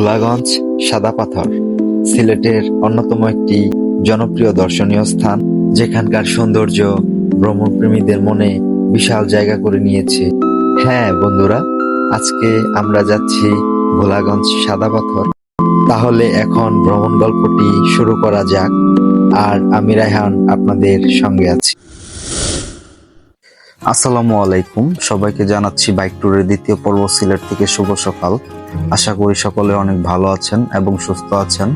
ভোলাগঞ্জ সাদা পাথর সিলেটের অন্যতম একটি জনপ্রিয় দর্শনীয় স্থান। যেখানকার সৌন্দর্য ভ্রমণপ্রেমীদের মনে বিশাল জায়গা করে নিয়েছে। হ্যাঁ বন্ধুরা, আজকে আমরা যাচ্ছি ভোলাগঞ্জ সাদা পাথর তাহলে এখন ভ্রমণ গল্পটি শুরু করা যাক। আর আমি রায়হান আপনাদের সঙ্গে আছি। আসসালামু আলাইকুম। সবাইকে জানাচ্ছি বাইক ট্যুরের দ্বিতীয় পর্ব সিলেট থেকে শুভ সকাল। আশা করি সকলে অনেক ভালো আছেন এবং সুস্থ আছেন।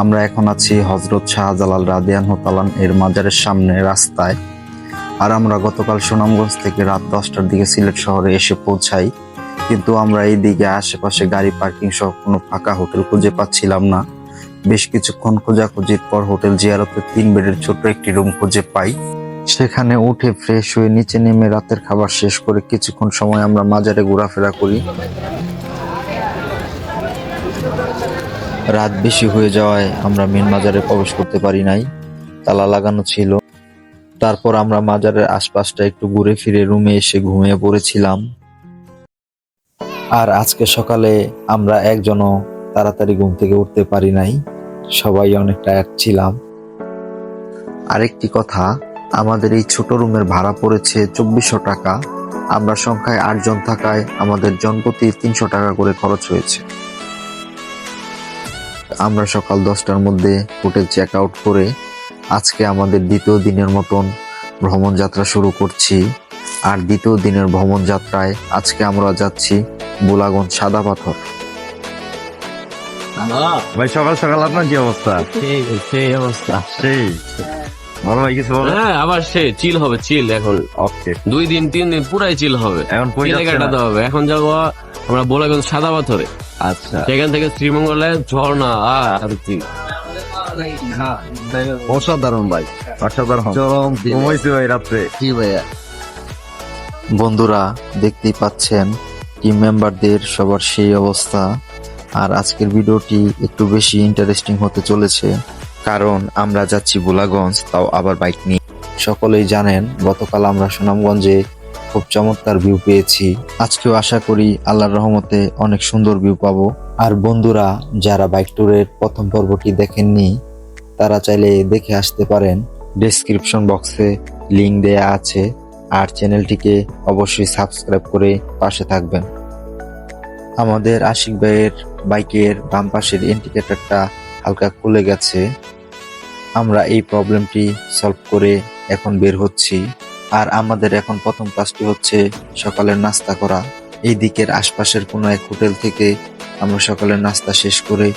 আমরা এখন আছি হজরত শাহজালাল রাদিয়ান হতালান এর মাজারের সামনে রাস্তায়। আর আমরা গতকাল সুনামগঞ্জ থেকে রাত দশটার দিকে সিলেট শহরে এসে পৌঁছাই। কিন্তু আমরা এই দিকে আশেপাশে গাড়ি পার্কিং সহ কোনো ফাঁকা হোটেল খুঁজে পাচ্ছিলাম না। বেশ কিছুক্ষণ খোঁজাখুঁজির পর হোটেল জিয়ারতে তিন বেডের ছোট্ট একটি রুম খুঁজে পাই। সেখানে উঠে ফ্রেশ হয়ে নিচে নেমে রাতের খাবার শেষ করে কিছুক্ষণ সময় আমরা মাজারে ঘোরাফেরা করি। রাত বেশি হয়ে যাওয়ায় আমরা মেন মাজারে প্রবেশ করতে পারি নাই। তালা লাগানো ছিল। তারপর আমরা মাজারের আশপাশটা একটু ঘুরে ফিরে রুমে এসে ঘুমিয়ে পড়েছিলাম। আর আজকে সকালে আমরা একজনও তাড়াতাড়ি ঘুম থেকে উঠতে পারি নাই। সবাই অনেক টায়ার্ড ছিলাম। আরেকটি কথা আমাদের এই ছোট রুমের ভাড়া পড়েছে চব্বিশশো টাকা। আমরা সংখ্যায় আটজন থাকায় আমাদের জনপ্রতি তিনশো টাকা করে খরচ হয়েছে। আমরা সকাল দশটার মধ্যে হোটেল চেক আউট করে আজকে আমাদের দ্বিতীয় দিনের মতন ভ্রমণ যাত্রা শুরু করছি। আর দ্বিতীয় দিনের ভ্রমণ যাত্রায় আজকে আমরা যাচ্ছি বোলাগঞ্জ সাদা পাথর। ভাই সকাল সকাল আপনার কি অবস্থা? সেই সেই অবস্থা। সেই। ভাই বলো? হ্যাঁ আবার সে চিল হবে চিল এখন। ওকে দুই দিন তিন দিন পুরাই চিল হবে। এখন চিলে কাটাতে হবে। এখন যাব আমরা বলাগঞ্জ সাদা পাথরে। আচ্ছা। সেখান থেকে শ্রীমঙ্গলে ঝর্ণা আর অসাধারণ ভাই। অসাধারণ। চরম ঘুমাইছি ভাই রাত্রে। ভাইয়া? বন্ধুরা দেখতেই পাচ্ছেন টিম মেম্বারদের সবার সেই অবস্থা। আর আজকের ভিডিওটি একটু বেশি ইন্টারেস্টিং হতে চলেছে। কারণ আমরা যাচ্ছি গোলাগঞ্জ, তাও আবার বাইক নিয়ে। সকলেই জানেন, গতকাল আমরা সুনামগঞ্জে খুব চমৎকার ভিউ পেয়েছি। আজকেও আশা করি আল্লাহর রহমতে অনেক সুন্দর ভিউ পাবো। আর বন্ধুরা, যারা বাইক ট্যুরের প্রথম পর্বটি দেখেননি, তারা চাইলে দেখে আসতে পারেন। ডেসক্রিপশন বক্সে লিংক দেয়া আছে। আর চ্যানেলটিকে অবশ্যই সাবস্ক্রাইব করে পাশে থাকবেন। আমাদের আশিক ভাইয়ের বাইকের বাম পাশের ইন্ডিকেটরটা হালকা খুলে গেছে। আমরা এই প্রবলেমটি সলভ করে এখন বের হচ্ছি। আর আমাদের এখন প্রথম কাজটি হচ্ছে সকালের নাস্তা করা। এই দিকের আশপাশের কোনো এক হোটেল থেকে আমরা সকালের নাস্তা শেষ করে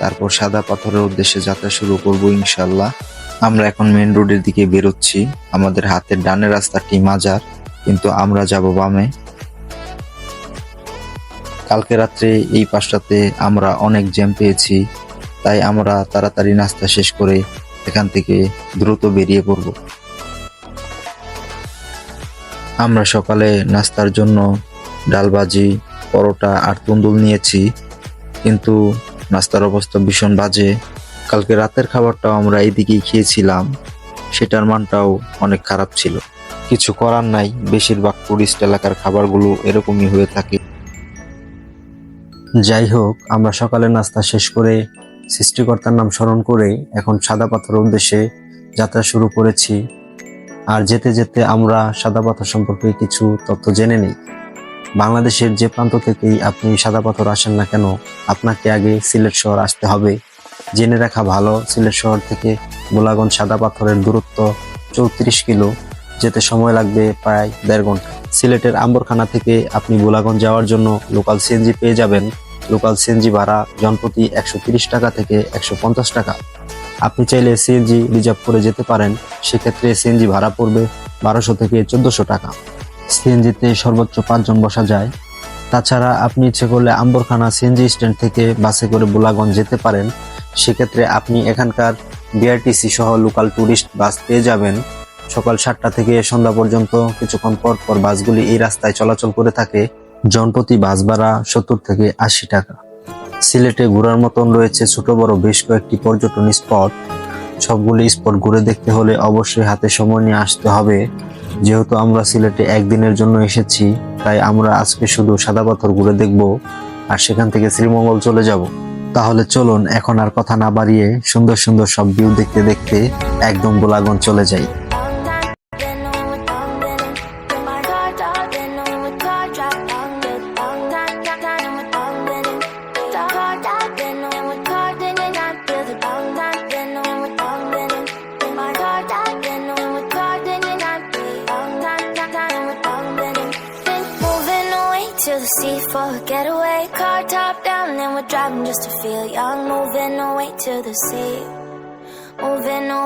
তারপর সাদা পাথরের উদ্দেশ্যে যাত্রা শুরু করব ইনশাল্লাহ আমরা এখন মেন রোডের দিকে বেরোচ্ছি। আমাদের হাতের ডানের রাস্তাটি মাজার, কিন্তু আমরা যাব বামে। কালকে রাত্রে এই পাশটাতে আমরা অনেক জ্যাম পেয়েছি, তাই আমরা তাড়াতাড়ি নাস্তা শেষ করে এখান থেকে দ্রুত বেরিয়ে পড়ব। আমরা সকালে নাস্তার জন্য ডালবাজি পরোটা আর তন্দুল নিয়েছি, কিন্তু নাস্তার অবস্থা ভীষণ বাজে। কালকে রাতের খাবারটাও আমরা এইদিকেই খেয়েছিলাম, সেটার মানটাও অনেক খারাপ ছিল। কিছু করার নাই, বেশিরভাগ টুরিস্ট এলাকার খাবারগুলো এরকমই হয়ে থাকে। যাই হোক, আমরা সকালে নাস্তা শেষ করে সৃষ্টিকর্তার নাম স্মরণ করে এখন সাদা পাথর উদ্দেশ্যে যাত্রা শুরু করেছি। আর যেতে যেতে আমরা সাদা পাথর সম্পর্কে কিছু তথ্য জেনে নিই। বাংলাদেশের যে প্রান্ত থেকেই আপনি সাদা পাথর আসেন না কেন, আপনাকে আগে সিলেট শহর আসতে হবে। জেনে রাখা ভালো, সিলেট শহর থেকে গোলাগঞ্জ সাদা পাথরের দূরত্ব চৌত্রিশ কিলো। যেতে সময় লাগবে প্রায় দেড় ঘণ্টা। সিলেটের আম্বরখানা থেকে আপনি গোলাগঞ্জ যাওয়ার জন্য লোকাল সিএনজি পেয়ে যাবেন। লোকাল সিএনজি ভাড়া জনপ্রতি একশো টাকা থেকে একশো পঞ্চাশ টাকা। আপনি চাইলে সিএনজি রিজার্ভ করে যেতে পারেন, সেক্ষেত্রে সিএনজি ভাড়া পড়বে বারোশো থেকে চোদ্দশো টাকা। সিএনজিতে সর্বোচ্চ পাঁচজন বসা যায়। তাছাড়া আপনি ইচ্ছে করলে আম্বরখানা সিএনজি স্ট্যান্ড থেকে বাসে করে বোলাগঞ্জ যেতে পারেন। সেক্ষেত্রে আপনি এখানকার বিআরটিসি সহ লোকাল ট্যুরিস্ট বাস পেয়ে যাবেন। সকাল সাতটা থেকে সন্ধ্যা পর্যন্ত কিছুক্ষণ পর পর বাসগুলি এই রাস্তায় চলাচল করে থাকে। জনপ্রতি বাস ভাড়া সত্তর থেকে আশি টাকা। সিলেটে ঘোরার মতন রয়েছে ছোট বড় বেশ কয়েকটি পর্যটন স্পট। সবগুলি স্পট ঘুরে দেখতে হলে অবশ্যই হাতে সময় নিয়ে আসতে হবে। যেহেতু আমরা সিলেটে একদিনের জন্য এসেছি, তাই আমরা আজকে শুধু সাদা পাথর ঘুরে দেখব আর সেখান থেকে শ্রীমঙ্গল চলে যাব। তাহলে চলুন, এখন আর কথা না বাড়িয়ে সুন্দর সুন্দর সব ভিউ দেখতে দেখতে একদম গোলাগঞ্জ চলে যাই।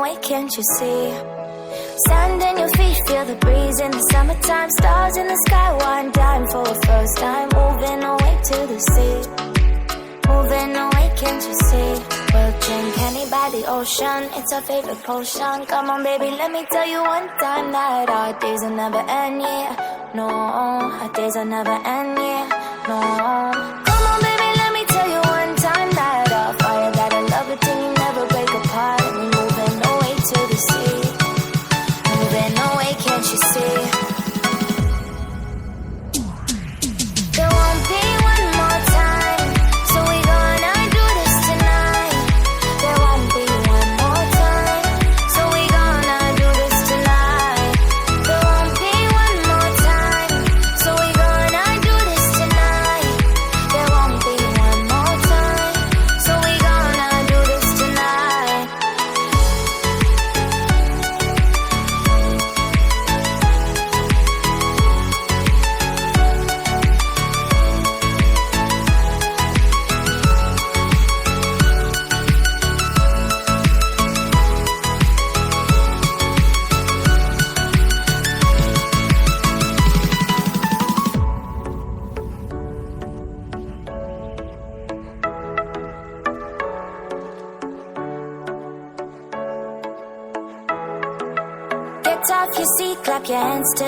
Away, can't you see? Sand in your feet, feel the breeze in the summertime. Stars in the sky, one dime for a first time. Moving away to the sea, moving away, can't you see? We'll drink honey by the ocean, it's our favorite potion. Come on, baby, let me tell you one time that our days will never end, yeah. No, our days will never end, yeah. No.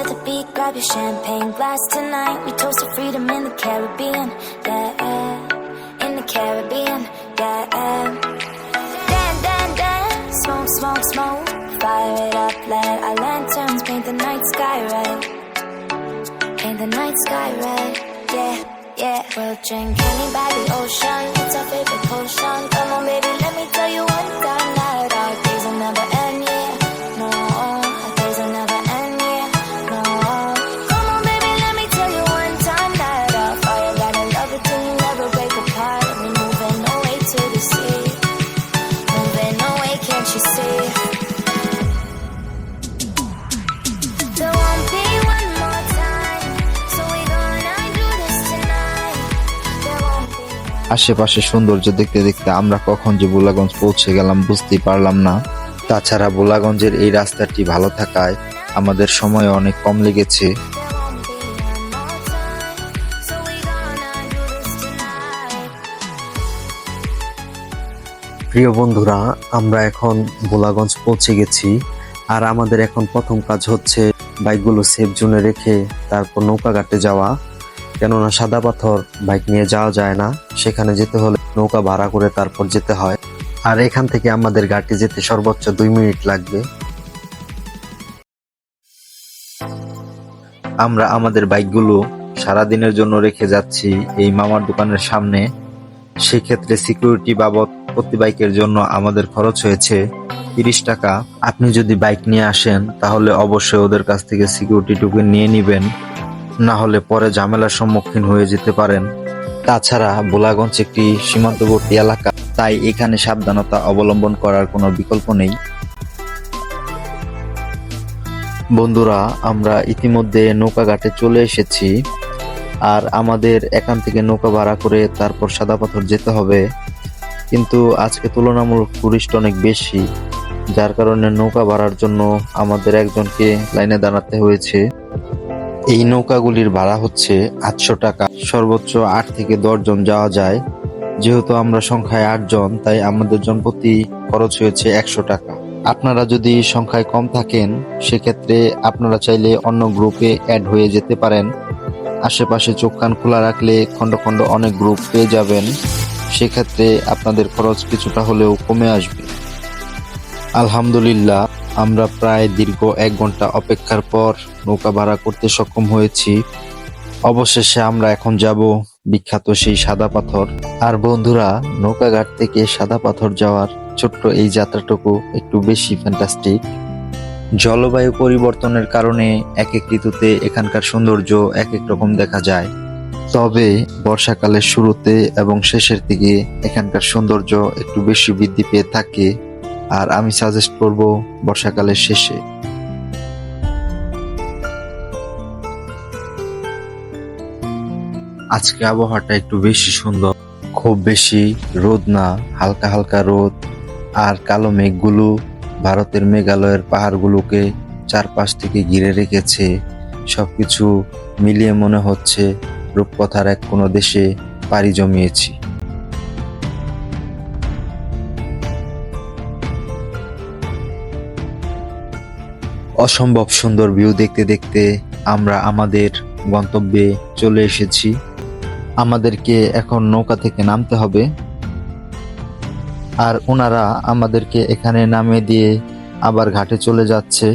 To the beat, grab your champagne glass tonight. We toast to freedom in the Caribbean, yeah, in the Caribbean, yeah. Dan, dan, dan, smoke, smoke, smoke, fire it up, let our lanterns paint the night sky red, paint the night sky red, yeah. Yeah, we'll drink honey by the ocean. It's our favorite potion. Come on, baby, আশেপাশে সৌন্দর্য দেখতে দেখতে আমরা কখন যে বোলাগঞ্জ পৌঁছে গেলাম বুঝতেই পারলাম না। তাছাড়া বোলাগঞ্জের এই রাস্তাটি ভালো থাকায় আমাদের সময় অনেক কম লেগেছে. প্রিয় বন্ধুরা, আমরা এখন বোলাগঞ্জ পৌঁছে গেছি। আর আমাদের এখন প্রথম কাজ হচ্ছে বাইকগুলো সেফ জোনে রেখে তারপর নৌকা ঘাটে যাওয়া। কেননা সাদা পাথর বাইক নিয়ে যাওয়া যায় না। সেখানে যেতে হলে নৌকা ভাড়া করে তারপর যেতে হয়। আর এখান থেকে আমাদের ঘাটে যেতে সর্বোচ্চ দুই মিনিট লাগবে। আমরা আমাদের বাইকগুলো সারাদিনের জন্য রেখে যাচ্ছি এই মামার দোকানের সামনে। সেক্ষেত্রে সিকিউরিটি বাবদ প্রতি বাইকের জন্য আমাদের খরচ হয়েছে তিরিশ টাকা। আপনি যদি বাইক নিয়ে আসেন, তাহলে অবশ্যই ওদের কাছ থেকে সিকিউরিটি টোকেন নিয়ে নেবেন। না হলে পরে ঝামেলার সম্মুখীন হয়ে যেতে পারেন। তাছাড়া বোলাগঞ্জ একটি সীমান্তবর্তী এলাকা, তাই এখানে সাবধানতা অবলম্বন করার কোনো বিকল্প নেই। বন্ধুরা, আমরা ইতিমধ্যে নৌকা ঘাটে চলে এসেছি। আর আমাদের এখান থেকে নৌকা ভাড়া করে তারপর সাদা পাথর যেতে হবে। কিন্তু আজকে তুলনামূলক টুরিস্ট অনেক বেশি, যার কারণে নৌকা ভাড়ার জন্য আমাদের একজনকে লাইনে দাঁড়াতে হয়েছে। এই নৌকাগুলির ভাড়া হচ্ছে আটশো টাকা। সর্বোচ্চ আট থেকে দশ জন যাওয়া যায়। যেহেতু আমরা সংখ্যায় আট জন, তাই আমাদের জন প্রতি খরচ হয়েছে একশো টাকা। আপনারা যদি সংখ্যায় কম থাকেন, সেক্ষেত্রে আপনারা চাইলে অন্য গ্রুপে অ্যাড হয়ে যেতে পারেন। আশেপাশে চোখ কান খোলা রাখলে খন্ড খন্ড অনেক গ্রুপ পেয়ে যাবেন। সেক্ষেত্রে আপনাদের খরচ কিছুটা হলেও কমে আসবে। আলহামদুলিল্লাহ আমরা প্রায় দীর্ঘ এক ঘণ্টা অপেক্ষার পর নৌকা ভাড়া করতে সক্ষম হয়েছি। অবশেষে আমরা এখন যাব বিখ্যাত সেই সাদা পাথর। আর বন্ধুরা, নৌকাঘাট থেকে সাদা পাথর যাওয়ার ছোট্ট এই যাত্রাটুকু একটু বেশি ফ্যান্টাস্টিক জলবায়ু পরিবর্তনের কারণে এক এক ঋতুতে এখানকার সৌন্দর্য এক এক রকম দেখা যায়। তবে বর্ষাকালের শুরুতে এবং শেষের দিকে এখানকার সৌন্দর্য একটু বেশি বৃদ্ধি পেয়ে থাকে। আর আমি সাজেস্ট করব বর্ষাকালের শেষে। আজকে আবহাওয়াটা একটু বেশি সুন্দর, খুব বেশি রোদ না, হালকা হালকা রোদ, আর কালো মেঘগুলো ভারতের মেঘালয়ের পাহাড়গুলোকে চারপাশ থেকে ঘিরে রেখেছে। সবকিছু মিলিয়ে মনে হচ্ছে রূপকথার এক কোনো দেশে পাড়ি জমিয়েছি। অসম্ভব সুন্দর ভিউ দেখতে দেখতে আমরা আমাদের গন্তব্যে চলে এসেছি। আমাদেরকে এখন নৌকা থেকে নামতে হবে। আর ওনারা আমাদেরকে এখানে নামিয়ে দিয়ে আবার ঘাটে চলে যাচ্ছে।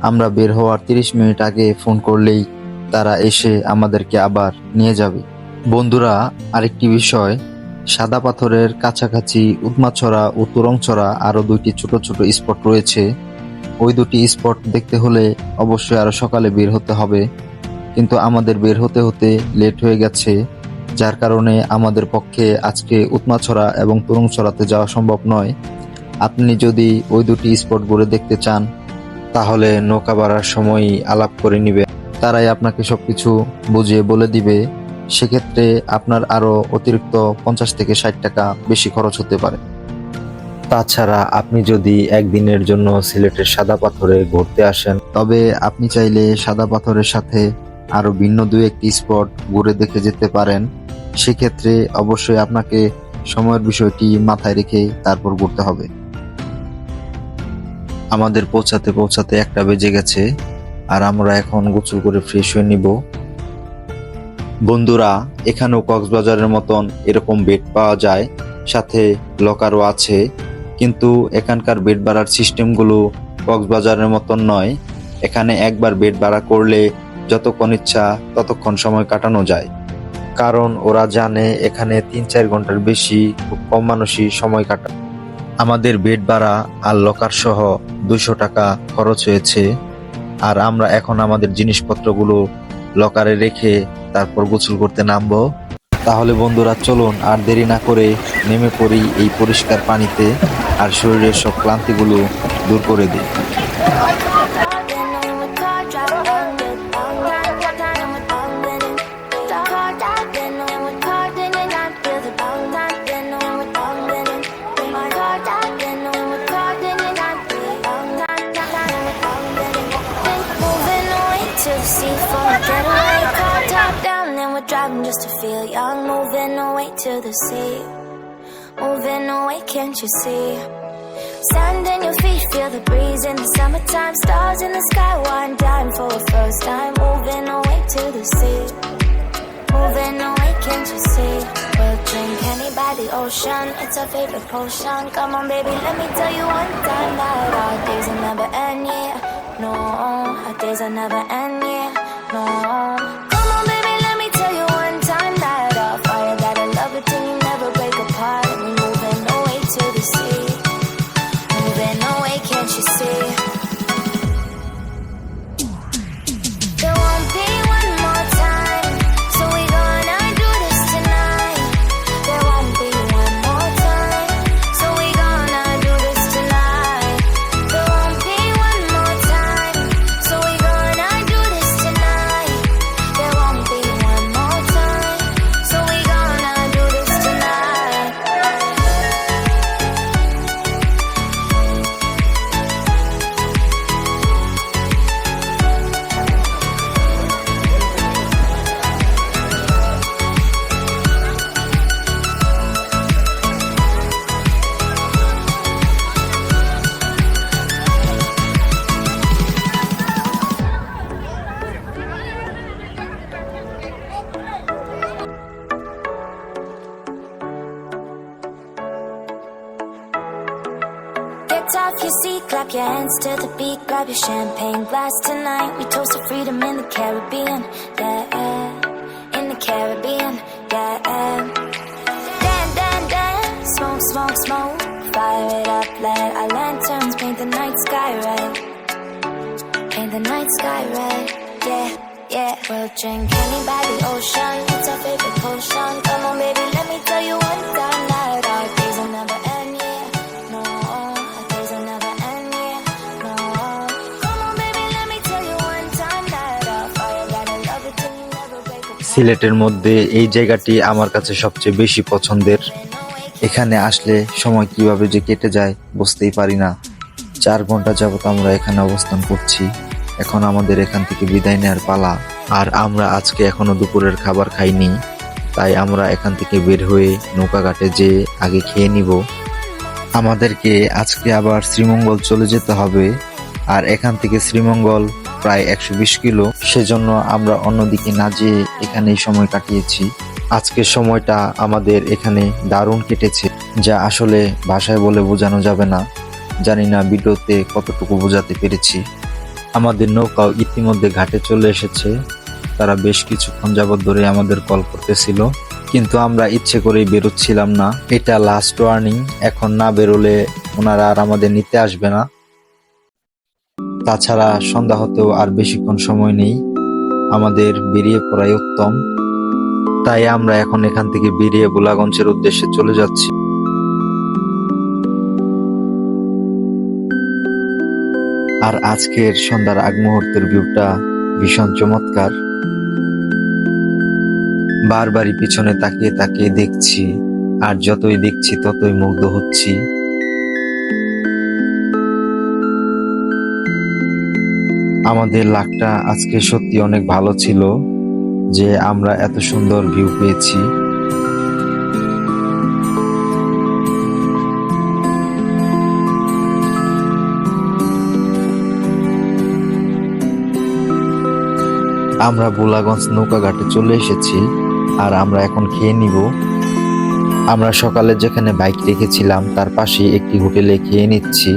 আমরা বের হওয়ার তিরিশ মিনিট আগে ফোন করলেই তারা এসে আমাদেরকে আবার নিয়ে যাবে। বন্ধুরা, আরেকটি বিষয়। সাদা পাথরের কাছাকাছি উৎমাছড়া ও তুরংছড়া আরও দুইটি ছোট ছোট স্পট রয়েছে। ওই দুটি স্পট দেখতে হলে অবশ্যই আরও সকালে বের হতে হবে। কিন্তু আমাদের বের হতে হতে লেট হয়ে গেছে, যার কারণে আমাদের পক্ষে আজকে উৎমাছড়া এবং তুরংছড়াতে যাওয়া সম্ভব নয়। আপনি যদি ওই দুটি স্পট ঘুরে দেখতে চান, তাহলে নৌকা বাড়ার সময় আলাপ করে নিবে। তারাই আপনাকে সবকিছু বুঝিয়ে বলে দিবে। সেক্ষেত্রে আপনার আরও অতিরিক্ত পঞ্চাশ থেকে ষাট টাকা বেশি খরচ হতে পারে। তাছাড়া আপনি যদি একদিনের জন্য সিলেটের সাদা পাথরে ঘুরতে আসেন, তবে আপনি চাইলে সাদা পাথরের সাথে আরও ভিন্ন দুই একটি স্পট ঘুরে দেখে যেতে পারেন। সেক্ষেত্রে অবশ্যই আপনাকে সময়ের বিষয়টি মাথায় রেখে তারপর ঘুরতে হবে। আমাদের পৌঁছাতে পৌঁছাতে একটা বেজে গেছে, আর আমরা এখন গোসল করে ফ্রেশ হয়ে নিব। বন্ধুরা, এখানেও কক্সবাজারের মতন এরকম বেড পাওয়া যায়, সাথে লকারও আছে। কিন্তু এখানকার বেড ভাড়ার সিস্টেমগুলো কক্সবাজারের মতন নয়। এখানে একবার বেড ভাড়া করলে যতক্ষণ ইচ্ছা ততক্ষণ সময় কাটানো যায়। কারণ ওরা জানে এখানে তিন চার ঘণ্টার বেশি খুব কম মানুষই সময় কাটা আমাদের বেড ভাড়া আর লকার সহ দুশো টাকা খরচ হয়েছে। আর আমরা এখন আমাদের জিনিসপত্রগুলো লকারে রেখে তারপর গোসল করতে নামবো। তাহলে বন্ধুরা চলুন আর দেরি না করে নেমে পড়ি এই পরিষ্কার পানিতে। আর শরীরের সব ক্লান্তিগুলো দূর করে দিই Driving just to feel young, moving away to the sea. Moving oh, away, can't you see? Sand in your feet, feel the breeze in the summertime. Stars in the sky, one time for a first time. Moving oh, away to the sea. Moving oh, away, can't you see? We'll drink honey by the ocean. It's our favorite potion. Come on, baby, let me tell you one time that our days will never end, yeah. No, our days will never end, yeah. No. To the beat, grab your champagne glass tonight. We toast to freedom in the Caribbean, yeah, in the Caribbean, yeah. Dan, dan, dan, smoke, smoke, smoke. Fire it up, let our lanterns paint the night sky red. Paint the night sky red, yeah, yeah. We'll drink honey by the ocean, it's our favorite potion. Come on, baby, let me tell you time সিলেটের মধ্যে এই জায়গাটি আমার কাছে সবচেয়ে বেশি পছন্দের। এখানে আসলে সময় কীভাবে যে কেটে যায় বুঝতেই পারি না। চার ঘণ্টা যাবত আমরা এখানে অবস্থান করছি। এখন আমাদের এখান থেকে বিদায় নেওয়ার পালা। আর আমরা আজকে এখনও দুপুরের খাবার খাইনি। তাই আমরা এখান থেকে বের হয়ে নৌকা ঘাটে যে আগে খেয়ে নিব। আমাদেরকে আজকে আবার শ্রীমঙ্গল চলে যেতে হবে। আর এখান থেকে শ্রীমঙ্গল প্রায় একশো বিশ কিলো। সেজন্য আমরা অন্যদিকে না যেয়ে এখানেই সময় কাটিয়েছি। আজকের সময়টা আমাদের এখানে দারুণ কেটেছে, যা আসলে ভাষায় বলে বোঝানো যাবে না। জানি না ভিডিওতে কতটুকু বোঝাতে পেরেছি। আমাদের নৌকাও ইতিমধ্যে ঘাটে চলে এসেছে। তারা বেশ কিছুক্ষণ যাবৎ ধরে আমাদের কল করতেছিল। কিন্তু আমরা ইচ্ছে করেই বেরোচ্ছিলাম না। এটা লাস্ট ওয়ার্নিং এখন না বেরোলে ওনারা আর আমাদের নিতে আসবে না। তাছাড়া সন্ধ্যা হতেও আর বেশিক্ষণ সময় নেই। আমাদের বেরিয়ে পড়াই উত্তম। তাই আমরা এখন এখান থেকে বেরিয়ে গোলাগঞ্জের উদ্দেশ্যে চলে যাচ্ছি। আর আজকের সন্ধ্যার আগ মুহূর্তের ভিউটা ভীষণ চমৎকার। বারবারই পিছনে তাকিয়ে তাকিয়ে দেখছি, আর যতই দেখছি ততই মুগ্ধ হচ্ছি। আমাদের লাকটা আজকে সত্যি অনেক ভালো ছিল যে আমরা এত সুন্দর ভিউ পেয়েছি। আমরা বোলাগঞ্জ নৌকাঘাটে চলে এসেছি আর আমরা এখন খেয়ে নিব। আমরা সকালে যেখানে বাইক রেখেছিলাম, তার পাশে একটি হোটেলে খেয়ে নিচ্ছি।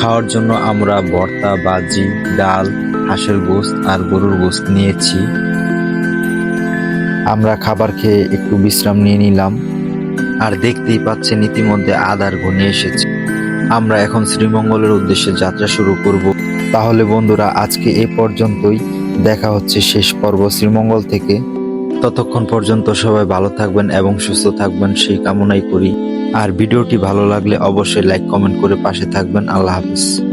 খাওয়ার জন্য আমরা ভর্তা বাজি ডাল, হাঁসের গোস্ত আর গরুর গোস্ত নিয়েছি। আমরা খাবার খেয়ে একটু বিশ্রাম নিয়ে নিলাম। আর দেখতেই পাচ্ছেন ইতিমধ্যে আধার ঘনিয়ে এসেছে। আমরা এখন শ্রীমঙ্গলের উদ্দেশ্যে যাত্রা শুরু করব। তাহলে বন্ধুরা, আজকে এ পর্যন্তই। দেখা হচ্ছে শেষ পর্ব শ্রীমঙ্গল থেকে। ততক্ষণ পর্যন্ত সবাই ভালো থাকবেন এবং সুস্থ থাকবেন, সেই কামনাই করি। আর ভিডিওটি ভালো লাগলে অবশ্যই লাইক কমেন্ট করে পাশে থাকবেন। আল্লাহ হাফিজ।